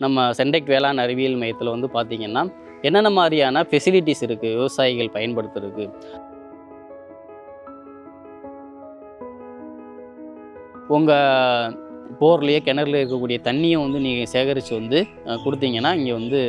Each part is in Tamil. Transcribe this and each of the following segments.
நம்ம சென்டெக் வேளாண் அறிவியல் மையத்தில் வந்து பார்த்திங்கன்னா என்னென்ன மாதிரியான ஃபெசிலிட்டிஸ் இருக்குது விவசாயிகள் பயன்படுத்துறதுக்கு? உங்கள் போர்லேயே கிணறுல இருக்கக்கூடிய தண்ணியை வந்து நீங்கள் சேகரித்து வந்து கொடுத்தீங்கன்னா இங்கே வந்து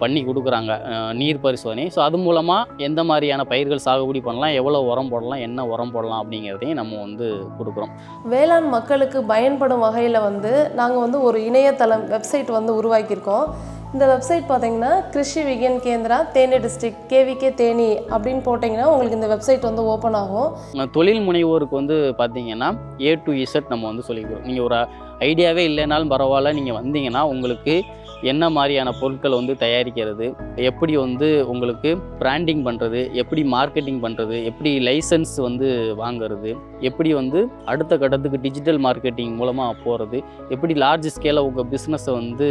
பண்ணி கொடுக்குறாங்க. நீர் பரிசோதனை. ஸோ அது மூலமாக எந்த மாதிரியான பயிர்கள் சாகுபடி பண்ணலாம் எவ்வளோ உரம் போடலாம் என்ன உரம் போடலாம் அப்படிங்கிறதையும் நம்ம வந்து கொடுக்குறோம். வேளாண் மக்களுக்கு பயன்படும் வகையில் வந்து நாங்கள் வந்து ஒரு இணையதளம் வெப்சைட் வந்து உருவாக்கியிருக்கோம். இந்த வெப்சைட் பார்த்தீங்கன்னா கிருஷி விக்யான் கேந்திரா தேனி டிஸ்ட்ரிக்ட் கேவிகே தேனி அப்படின்னு போட்டிங்கன்னா உங்களுக்கு இந்த வெப்சைட் வந்து ஓப்பன் ஆகும். தொழில் முனைவோருக்கு வந்து பார்த்தீங்கன்னா ஏ டு இசட் நம்ம வந்து சொல்லிக்கிறோம் நீங்கள் ஒரு ஐடியாவே இல்லைனாலும் பரவாயில்ல நீங்கள் வந்தீங்கன்னா உங்களுக்கு என்ன மாதிரியான பொருட்களை வந்து தயாரிக்கிறது எப்படி வந்து உங்களுக்கு பிராண்டிங் பண்ணுறது எப்படி மார்க்கெட்டிங் பண்ணுறது எப்படி லைசன்ஸ் வந்து வாங்குறது எப்படி வந்து அடுத்த கட்டத்துக்கு டிஜிட்டல் மார்க்கெட்டிங் மூலமாக போகிறது எப்படி லார்ஜ் ஸ்கேலில் உங்கள் பிஸ்னஸை வந்து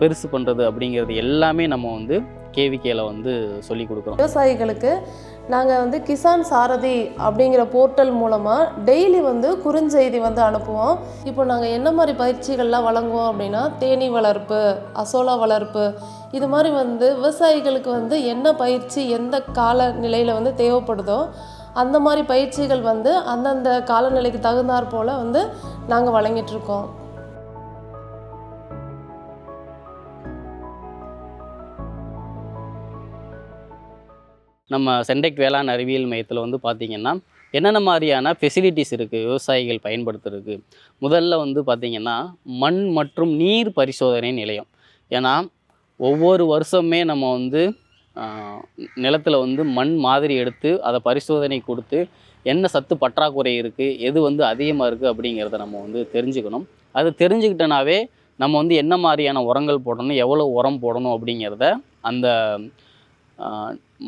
பெருசு பண்ணுறது அப்படிங்கிறது எல்லாமே நம்ம வந்து கேவிகேல வந்து சொல்லி கொடுக்குறோம். விவசாயிகளுக்கு நாங்கள் வந்து கிசான் சாரதி அப்படிங்கிற போர்ட்டல் மூலமாக டெய்லி வந்து குறுஞ்செய்தி வந்து அனுப்புவோம். இப்போ நாங்கள் என்ன மாதிரி பயிற்சிகள்லாம் வழங்குவோம் அப்படின்னா தேனீ வளர்ப்பு அசோலா வளர்ப்பு இது மாதிரி வந்து விவசாயிகளுக்கு வந்து என்ன பயிற்சி எந்த கால நிலையில் வந்து தேவைப்படுதோ அந்த மாதிரி பயிற்சிகள் வந்து அந்தந்த காலநிலைக்கு தகுந்தாற் போல் வந்து நாங்கள் வழங்கிட்டுருக்கோம் நம்ம சென்டெக் வேளாண் அறிவியல் மையத்தில் வந்து பார்த்திங்கன்னா என்னென்ன மாதிரியான ஃபெசிலிட்டிஸ் இருக்குது விவசாயிகள் பயன்படுத்துறதுக்கு? முதல்ல வந்து பார்த்திங்கன்னா மண் மற்றும் நீர் பரிசோதனை நிலையம். ஏன்னா ஒவ்வொரு வருஷமே நம்ம வந்து நிலத்தில் நிலத்துல வந்து மண் மாதிரி எடுத்து அதை பரிசோதனை கொடுத்து என்ன சத்து பற்றாக்குறை இருக்குது எது வந்து அதிகமாக இருக்குது அப்படிங்கிறத நம்ம வந்து தெரிஞ்சுக்கணும். அது தெரிஞ்சுக்கிட்டனாவே நம்ம வந்து என்ன மாதிரியான உரங்கள் போடணும் எவ்வளோ உரம் போடணும் அப்படிங்கிறத அந்த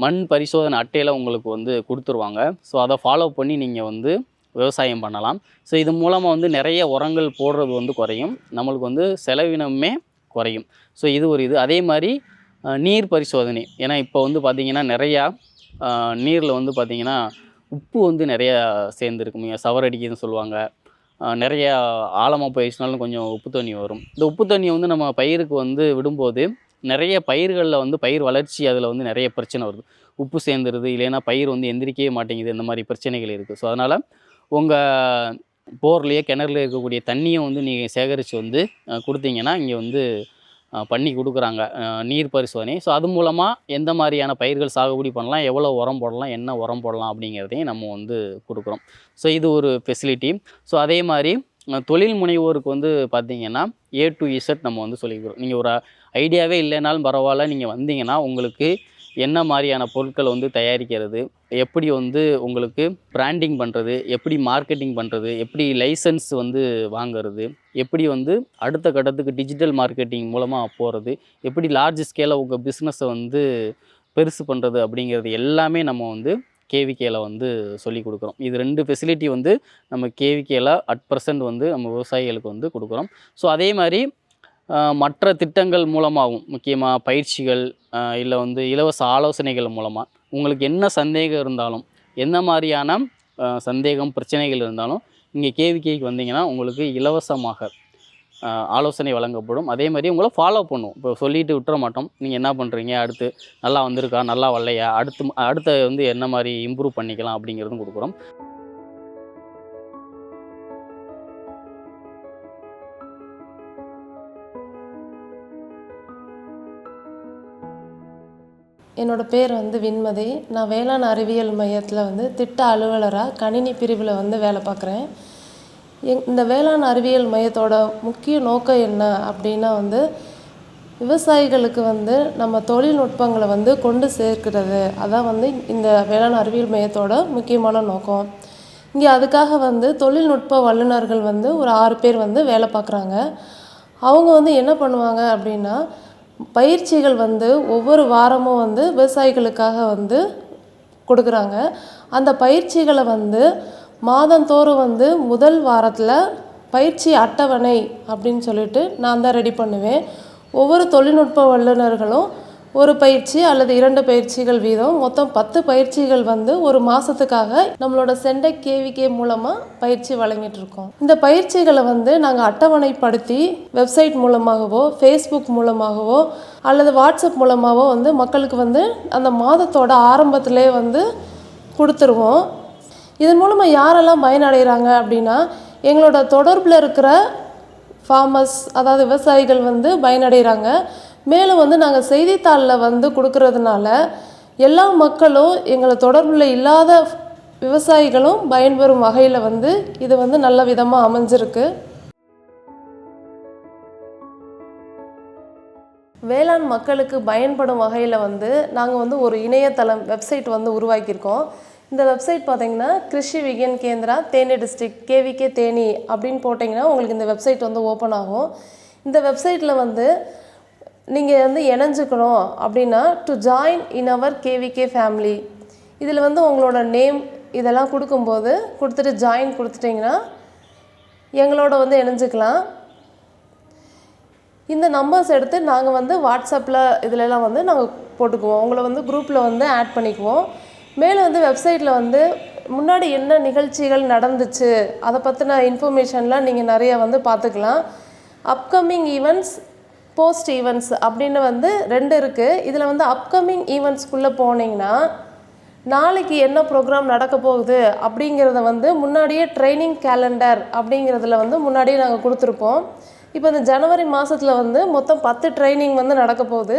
மண் பரிசோதனை அட்டையில் உங்களுக்கு வந்து கொடுத்துருவாங்க. ஸோ அதை ஃபாலோ பண்ணி நீங்கள் வந்து விவசாயம் பண்ணலாம். ஸோ இது மூலமாக வந்து நிறைய உரங்கள் போடுறது வந்து குறையும். நம்மளுக்கு வந்து செலவினமே குறையும். ஸோ இது ஒரு இது. அதே மாதிரி நீர் பரிசோதனை. ஏன்னா இப்போ வந்து பார்த்திங்கன்னா நிறையா நீரில் வந்து பார்த்திங்கன்னா உப்பு வந்து நிறையா சேர்ந்துருக்கு சவரடிக்குதுன்னு சொல்லுவாங்க. நிறையா ஆழமாக போயிடுச்சுனாலும் கொஞ்சம் உப்பு தண்ணி வரும். இந்த உப்பு தண்ணியை வந்து நம்ம பயிருக்கு வந்து விடும்போது நிறைய பயிர்களில் வந்து பயிர் வளர்ச்சி அதில் வந்து நிறைய பிரச்சனை வருது. உப்பு சேர்ந்துருது இல்லைன்னா பயிர் வந்து எந்திரிக்கவே மாட்டேங்குது இந்த மாதிரி பிரச்சனைகள் இருக்குது ஸோ அதனால் உங்கள் போர்லேயே கிணறுல இருக்கக்கூடிய தண்ணியை வந்து நீங்கள் சேகரித்து வந்து கொடுத்தீங்கன்னா இங்கே வந்து பண்ணி கொடுக்குறாங்க. நீர் பரிசோதனை. ஸோ அது மூலமாக எந்த மாதிரியான பயிர்கள் சாகுபடி பண்ணலாம் எவ்வளோ உரம் போடலாம் என்ன உரம் போடலாம் அப்படிங்கிறதையும் நம்ம வந்து கொடுக்குறோம். ஸோ இது ஒரு ஃபெசிலிட்டி ஸோ அதே மாதிரி தொழில் முனைவோருக்கு வந்து பார்த்தீங்கன்னா ஏ டு இசட் நம்ம வந்து சொல்லிக்கிறோம். நீங்கள் ஒரு ஐடியாவே இல்லைனாலும் பரவாயில்ல நீங்கள் வந்தீங்கன்னா உங்களுக்கு என்ன மாதிரியான பொருட்களை வந்து தயாரிக்கிறது எப்படி வந்து உங்களுக்கு பிராண்டிங் பண்ணுறது எப்படி மார்க்கெட்டிங் பண்ணுறது எப்படி லைசன்ஸ் வந்து வாங்குறது எப்படி வந்து அடுத்த கட்டத்துக்கு டிஜிட்டல் மார்க்கெட்டிங் மூலமாக போகிறது எப்படி லார்ஜ் ஸ்கேலில் உங்கள் பிஸ்னஸை வந்து பெருசு பண்ணுறது அப்படிங்கிறது எல்லாமே நம்ம வந்து கேவிகேல வந்து சொல்லி கொடுக்குறோம். இது ரெண்டு ஃபெசிலிட்டி வந்து நம்ம கேவிகேல அட் ப்ரெசன்ட் வந்து நம்ம விவசாயிகளுக்கு வந்து கொடுக்குறோம். ஸோ அதே மாதிரி மற்ற திட்டங்கள் மூலமாகவும் முக்கியமாக பயிற்சிகள் இல்லை வந்து இலவச ஆலோசனைகள் மூலமாக உங்களுக்கு என்ன சந்தேகம் இருந்தாலும் என்ன மாதிரியான சந்தேகம் பிரச்சனைகள் இருந்தாலும் இங்கே கேவிகேக்கு வந்தீங்கன்னா உங்களுக்கு இலவசமாக ஆலோசனை வழங்கப்படும். அதே மாதிரி உங்களை ஃபாலோ பண்ணுவோம் இப்போ சொல்லிட்டு விட்டுற மாட்டோம். நீங்கள் என்ன பண்ணுறீங்க அடுத்து நல்லா வந்திருக்கா? நல்லா வரலையா? அடுத்து அடுத்த வந்து என்ன மாதிரி இம்ப்ரூவ் பண்ணிக்கலாம் அப்படிங்கிறதும் கொடுக்குறோம். என்னோட பேர் வந்து விண்மதி. நான் வேளாண் அறிவியல் மையத்தில் வந்து திட்ட அலுவலராக கணினி பிரிவில் வந்து வேலை பார்க்குறேன். எங் இந்த வேளாண் அறிவியல் மையத்தோட முக்கிய நோக்கம் என்ன அப்படின்னா வந்து விவசாயிகளுக்கு வந்து நம்ம தொழில்நுட்பங்களை வந்து கொண்டு சேர்க்கிறது. அதான் வந்து இந்த வேளாண் அறிவியல் மையத்தோட முக்கியமான நோக்கம். இங்கே அதுக்காக வந்து தொழில்நுட்ப வல்லுநர்கள் வந்து ஒரு ஆறு பேர் வந்து வேலை பார்க்குறாங்க. அவங்க வந்து என்ன பண்ணுவாங்க அப்படின்னா பயிற்சிகள் வந்து ஒவ்வொரு வாரமும் வந்து விவசாயிகளுக்காக வந்து கொடுக்குறாங்க. அந்த பயிற்சிகளை வந்து மாதந்தோறும் வந்து முதல் வாரத்தில் பயிற்சி அட்டவணை அப்படின்னு சொல்லிட்டு நான் தான் ரெடி பண்ணுவேன். ஒவ்வொரு தொழில்நுட்ப வல்லுநர்களும் ஒரு பயிற்சி அல்லது இரண்டு பயிற்சிகள் வீதம் மொத்தம் பத்து பயிற்சிகள் வந்து ஒரு மாதத்துக்காக நம்மளோட செண்டை கேவிகே மூலமாக பயிற்சி வழங்கிட்டு இருக்கோம். இந்த பயிற்சிகளை வந்து நாங்கள் அட்டவணைப்படுத்தி வெப்சைட் மூலமாகவோ ஃபேஸ்புக் மூலமாகவோ அல்லது வாட்ஸ்அப் மூலமாகவோ வந்து மக்களுக்கு வந்து அந்த மாதத்தோட ஆரம்பத்திலே வந்து கொடுத்துருவோம். இதன் மூலமாக யாரெல்லாம் பயனடைகிறாங்க அப்படின்னா எங்களோட தொடர்பில் இருக்கிற ஃபார்மர்ஸ் அதாவது விவசாயிகள் வந்து பயனடைகிறாங்க. மேலும் வந்து நாங்கள் செய்தித்தாளில் வந்து கொடுக்கறதுனால எல்லா மக்களும் எங்களை தொடர்பில் இல்லாத விவசாயிகளும் பயன்பெறும் வகையில் வந்து இது வந்து நல்ல விதமாக அமைஞ்சிருக்கு. வேளாண் மக்களுக்கு பயன்படும் வகையில் வந்து நாங்கள் வந்து ஒரு இணையதளம் வெப்சைட் வந்து உருவாக்கியிருக்கோம். இந்த வெப்சைட் பார்த்தீங்கன்னா கிருஷி விக்யான் கேந்திரா தேனி டிஸ்ட்ரிக்ட் கேவிகே தேனி அப்படின்னு போட்டிங்கன்னா உங்களுக்கு இந்த வெப்சைட் வந்து ஓப்பன் ஆகும். இந்த வெப்சைட்டில் வந்து நீங்கள் வந்து இணைஞ்சுக்கணும் அப்படின்னா to join in our KVK family இதில் வந்து உங்களோட நேம் இதெல்லாம் கொடுக்கும்போது கொடுத்துட்டு ஜாயின் கொடுத்துட்டிங்கன்னா எங்களோட வந்து இணைஞ்சுக்கலாம். இந்த நம்பர்ஸ் எடுத்து நாங்கள் வந்து வாட்ஸ்அப்பில் இதிலெல்லாம் வந்து நாங்கள் போட்டுக்குவோம். உங்களை வந்து குரூப்பில் வந்து ஆட் பண்ணிக்குவோம். மேலும் வந்து வெப்சைட்டில் வந்து முன்னாடி என்ன நிகழ்ச்சிகள் நடந்துச்சு அதை பற்றின இன்ஃபர்மேஷன்லாம் நீங்கள் நிறைய வந்து பார்த்துக்கலாம். அப்கமிங் ஈவெண்ட்ஸ் போஸ்ட் ஈவெண்ட்ஸ் அப்படின்னு வந்து ரெண்டு இருக்குது இதில் வந்து அப்கமிங் ஈவெண்ட்ஸ்குள்ளே போனீங்கன்னா நாளைக்கு என்ன ப்ரோக்ராம் நடக்க போகுது அப்படிங்கிறத வந்து முன்னாடியே ட்ரைனிங் கேலண்டர் அப்படிங்கிறதுல வந்து முன்னாடியே நாங்கள் கொடுத்துருப்போம். இப்போ இந்த ஜனவரி மாதத்தில் வந்து மொத்தம் பத்து ட்ரைனிங் வந்து நடக்க போகுது.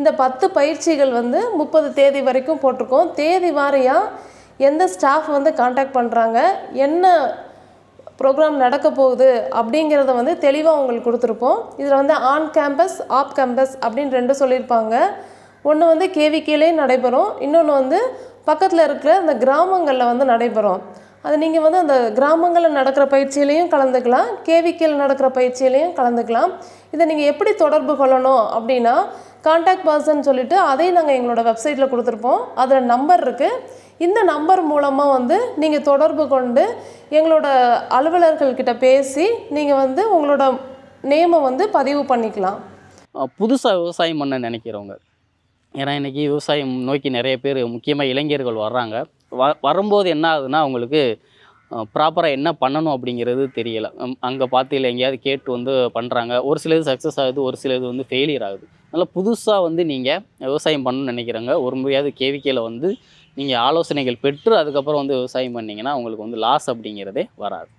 இந்த பத்து பயிற்சிகள் வந்து முப்பது தேதி வரைக்கும் போட்டிருக்கோம். தேதி வாரியாக எந்த ஸ்டாஃப் வந்து காண்டாக்ட் பண்ணுறாங்க என்ன ப்ரோக்ராம் நடக்க போகுது? அப்படிங்கிறத வந்து தெளிவாக உங்களுக்கு கொடுத்துருப்போம். இதில் வந்து ஆன் கேம்பஸ் ஆஃப் கேம்பஸ் அப்படின்னு ரெண்டு சொல்லியிருப்பாங்க. ஒன்று வந்து கேவிகேலே நடைபெறும். இன்னொன்று வந்து பக்கத்தில் இருக்கிற அந்த கிராமங்களில் வந்து நடைபெறும். அது நீங்கள் வந்து அந்த கிராமங்களில் நடக்கிற பயிற்சியிலையும் கலந்துக்கலாம். கேவிகேல நடக்கிற பயிற்சியிலையும் கலந்துக்கலாம். இதை நீங்கள் எப்படி தொடர்பு கொள்ளணும் அப்படின்னா காண்டாக்ட் பர்சன் சொல்லிட்டு அதையும் நாங்கள் எங்களோட வெப்சைட்டில் கொடுத்துருப்போம். அதில் நம்பர் இருக்குது இந்த நம்பர் மூலமாக வந்து நீங்கள் தொடர்பு கொண்டு எங்களோட அலுவலர்கள்கிட்ட பேசி நீங்கள் வந்து உங்களோட நேமை வந்து பதிவு பண்ணிக்கலாம். புதுசாக விவசாயம் பண்ண நினைக்கிறவங்க. ஏன்னா இன்றைக்கி விவசாயம் நோக்கி நிறைய பேர் முக்கியமாக இளைஞர்கள் வர்றாங்க. வ வரும்போது என்ன ஆகுதுன்னா அவங்களுக்கு ப்ராப்பராக என்ன பண்ணணும் அப்படிங்கிறது தெரியலை. அங்கே பார்த்து இல்லை எங்கேயாவது கேட்டு வந்து பண்ணுறாங்க ஒரு சிலது சக்ஸஸ் ஆகுது ஒரு சிலது வந்து ஃபெயிலியர் ஆகுது. நல்லா புதுசாக வந்து நீங்கள் விவசாயம் பண்ணணும்னு நினைக்கிறாங்க ஒரு முறையாவது கேவிக்கையில் வந்து நீங்கள் ஆலோசனைகள் பெற்று அதுக்கப்புறம் வந்து விவசாயம் பண்ணிங்கன்னா உங்களுக்கு வந்து லாஸ் அப்படிங்கிறதே வராது.